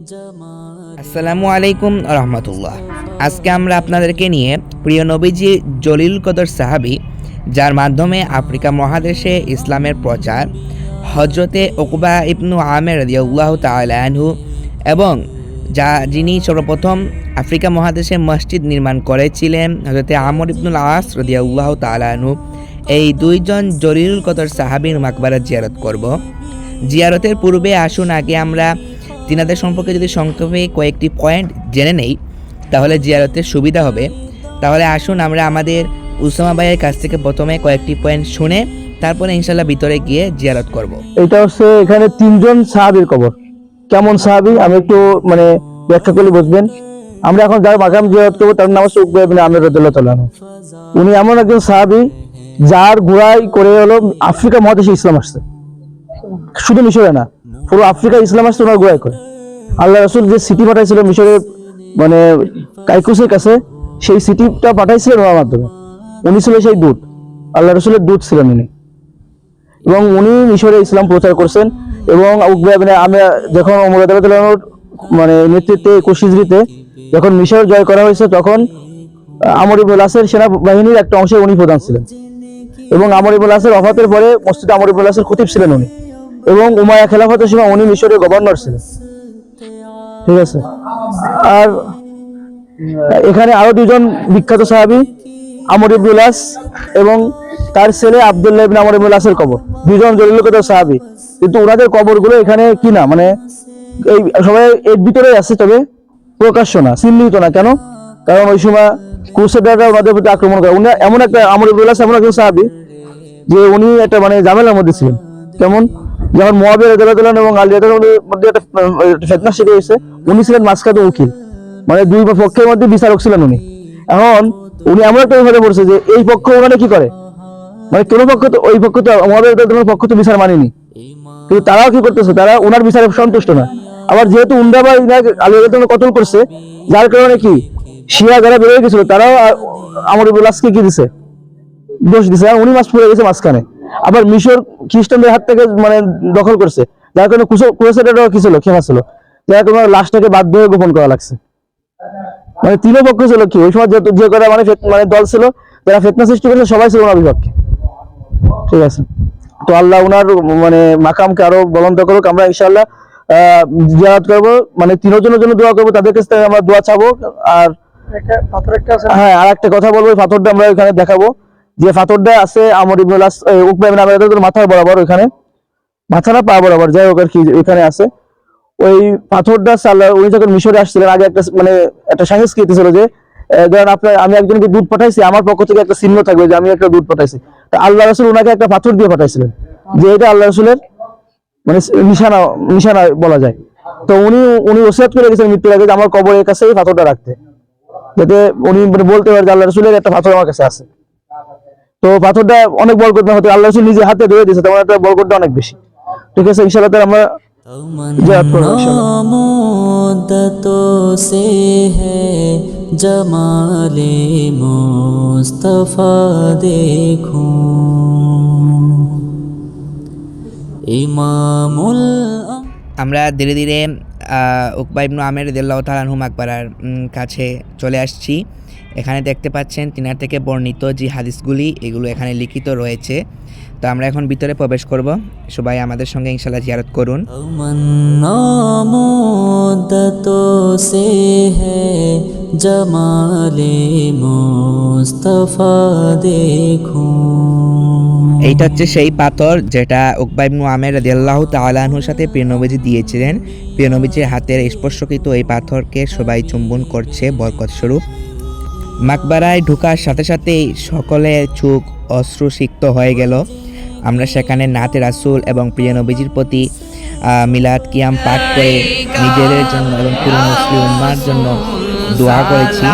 আসসালামু আলাইকুম রহমতুল্লাহ। আজকে আমরা আপনাদেরকে নিয়ে প্রিয় নবীজি জলিল কদর সাহাবি, যার মাধ্যমে আফ্রিকা মহাদেশে ইসলামের প্রচার হজরতে ওকুবা ইবনু আমের রদিয়াল্লাহ তালাহু এবং যা যিনি সর্বপ্রথম আফ্রিকা মহাদেশে মসজিদ নির্মাণ করেছিলেন হজরতে আমর ইবনুল আস রদিয়াল্লাহ তালাহু এই দুইজন জলিল কদর সাহাবির মাকবারা জিয়ারত করব। জিয়ারতের পূর্বে আসুন, আগে আমরা তিনাদের সম্পর্কে যদি সংক্ষেপে কয়েকটি পয়েন্ট জেনে নেই, তাহলে জিয়ারতের সুবিধা হবে। তাহলে আসুন আমরা আমাদের উসামা ভাইয়ের কাছ থেকে প্রথমে কয়েকটি পয়েন্ট শুনে তারপরে ইনশাল্লাহ ভিতরে গিয়ে জিয়ারত করব। এটা হচ্ছে এখানে তিনজন সাহাবির কবর। কেমন সাহাবি? আমি একটু মানে ব্যাখ্যা করলে বুঝবেন। আমরা এখন যার মাকাম জিয়ারত করব, তার নাম হচ্ছে উকবা ইবনে আমির রাদিয়াল্লাহু তাআলা উনি এমন একজন সাহাবি, যার ঘোড়ায় করে হলো আফ্রিকা মহাদেশে ইসলাম আসছে। শুধু মিশরে না, পুরো আফ্রিকা ইসলাম আসছে, ওনার ঘোড়ায় করে। আল্লাহ রসুল যে সিটি পাঠাইছিল মিশরের মানে কাইকুসের কাছে, সেই সিটিটা পাঠাইছিলেন ওনার মাধ্যমে। উনি ছিল সেই দূত। আল্লাহ রসুলের দূত ছিলেন উনি। এবং উনি মিশরে ইসলাম প্রচার করছেন এবং উকবা ইবনে আমি যখন মানে নেতৃত্বে একুশ হিজরিতে যখন মিশর জয় করা হয়েছে, তখন আমর ইবুল আসের সেনাবাহিনীর একটা অংশে উনি প্রধান ছিলেন। এবং আমর ইবুল আসের অফাতের পরে মসজিদ আমর ইবুল আসের খতিব ছিলেন উনি। এবং উমায়া খেলাফতের সময় উনি মিশরের গভর্নর ছিলেন। ঠিক আছে? আর এখানে আরও দুজন বিখ্যাত সাহাবি, আমর ইবনুল আস এবং তার ছেলে আব্দুল্লাহ ইবনে আমর ইবনুল আসের কবর। দুজন জলিলকত সাহাবী। কিন্তু ওনাদের কবরগুলো এখানে কি না? মানে এই সবাই এর ভিতরেই আছে, তবে প্রকাশ্য না, চিহ্নিত না। কেন? কারণ ওই সময় ক্রুসেডাররা ওনাদের প্রতি আক্রমণ করে। উনি এমন একটা, আমর ইবনুল আস এমন একজন সাহাবী যে উনি একটা মানে ঝামেলার মধ্যে ছিলেন। কেমন? যেমন মহাবীর আনহু এবং আলী আনহুর মধ্যে একটা ফেতনা শিখে হয়েছে উনি ছিলেন মাঝখানে উকিল। মানে দুই পক্ষের মধ্যে বিচারক ছিলেন উনি। এখন উনি এমন একটা বিপদে পড়ছে যে এই পক্ষ ওখানে কি করে? মানে কোনো পক্ষ তো, ওই পক্ষ তো মহাবীর পক্ষ তো বিচার মানেনি। কিন্তু তারাও কি করতেছে? তারা ওনার বিচারে সন্তুষ্ট না আবার যেহেতু উন্ডা বা ইনাকে আলী আনহু কতল করছে, যার কারণে কি? শিয়া যারা বেরোয় গেছিল, তারাও আমর ইবুল কি দিছে? দোষ দিছে। উনি মাছ পড়ে গেছে মাঝখানে। আবার মিশর খ্রিস্টানদের হাত থেকে মানে দখল করছে। যার কারণে ক্রুসেডারও কি ছিল ক্ষমা ছিল। যার কারণে লাশটাকে বাধ্য হয়ে গোপন করা লাগছে। মানে তিনও পক্ষ ছিল কি? ওই সময় যে যে কটা মানে মানে দল ছিল যারা ফেতনা সৃষ্টি করেছে সবাই ছিল ওনার বিপক্ষে। ঠিক আছে? তো আল্লাহ ওনার মানে মাকামকে আরও বলন্ত করুক। আমরা ইনশাআল্লাহ আহ জিয়ারত করব। মানে তিনজনের জন্য দোয়া করব। তাদের কাছ থেকে আমরা দোয়া চাবো। আর হ্যাঁ আর একটা কথা বলব। পাথরটা আমরা এখানে দেখাবো। যে পাথরটা আছে আমর ইবনুল আস এই উকবা ইবনে আমির রাদিয়াল্লাহু আনহুর মাথার বরাবর ওখানে মাথা না পা বরাবর, যাই হোক আর কি এখানে আছে। ওই পাথরটা সাল্লাহ উনি যখন মিশরে আসছিলেন, আগে একটা মানে একটা সংস্কৃতি ছিল যে ধরেন আপনার, আমি একজনকে দুধ পাঠাইছি, আমার পক্ষ থেকে একটা চিহ্ন থাকবে যে আমি একটা দুধ পাঠাইছি। তা আল্লাহ রসুল ওনাকে একটা পাথর দিয়ে পাঠাইছিলেন, যে এটা আল্লাহ রসুলের মানে নিশানা নিশানা বলা যায়। তো উনি উনি ওসিয়াত করে গেছেন মৃত্যুর আগে যে আমার কবরের কাছে এই পাথরটা রাখতে। যাতে উনি মানে বলতে পারে যে আল্লাহ রসুলের একটা পাথর আমার কাছে আছে। তো পাথরটা অনেক বরকত না হতে আল্লাহ রসুল নিজে হাতে ধরে দিয়েছে তেমন একটা বরকতটা অনেক বেশি ঠিক আছে ইনশাআল্লাহ তাহলে আমরা জিয়ারত করবো ইনশাআল্লাহ मुद्दतों से है जमाले मुस्तफ़ा देखूं इमामुल আমরা ধীরে ধীরে উকবা ইবনু আমের দিল্লাহ তালানহু মাকবারার উম, কাছে চলে আসছি এখানে দেখতে পাচ্ছেন তিনার থেকে বর্ণিত যে হাদিসগুলি এগুলো এখানে লিখিত রয়েছে। তো আমরা এখন ভিতরে প্রবেশ করব। সবাই আমাদের সঙ্গে ইনশাল্লাহ জিয়ারত করুন। জমালে এইটা হচ্ছে সেই পাথর যেটা উকবাইব আমের রাজিয়াল্লাহ তালাহুর সাথে প্রিয়নবীজি দিয়েছিলেন। প্রিয়নবীজির হাতের স্পর্শকৃত এই পাথরকে সবাই চুম্বন করছে বরকত স্বরূপ মাকবারায় ঢোকার সাথে সাথেই সকলে চোখ অশ্রুসিক্ত হয়ে গেল। আমরা সেখানে নাতে রাসুল এবং প্রিয় নবীজির প্রতি মিলাদ কিয়াম পাঠ করে নিজেদের জন্য এবং পুরো মুসলিম উম্মার জন্য দোয়া করেছি।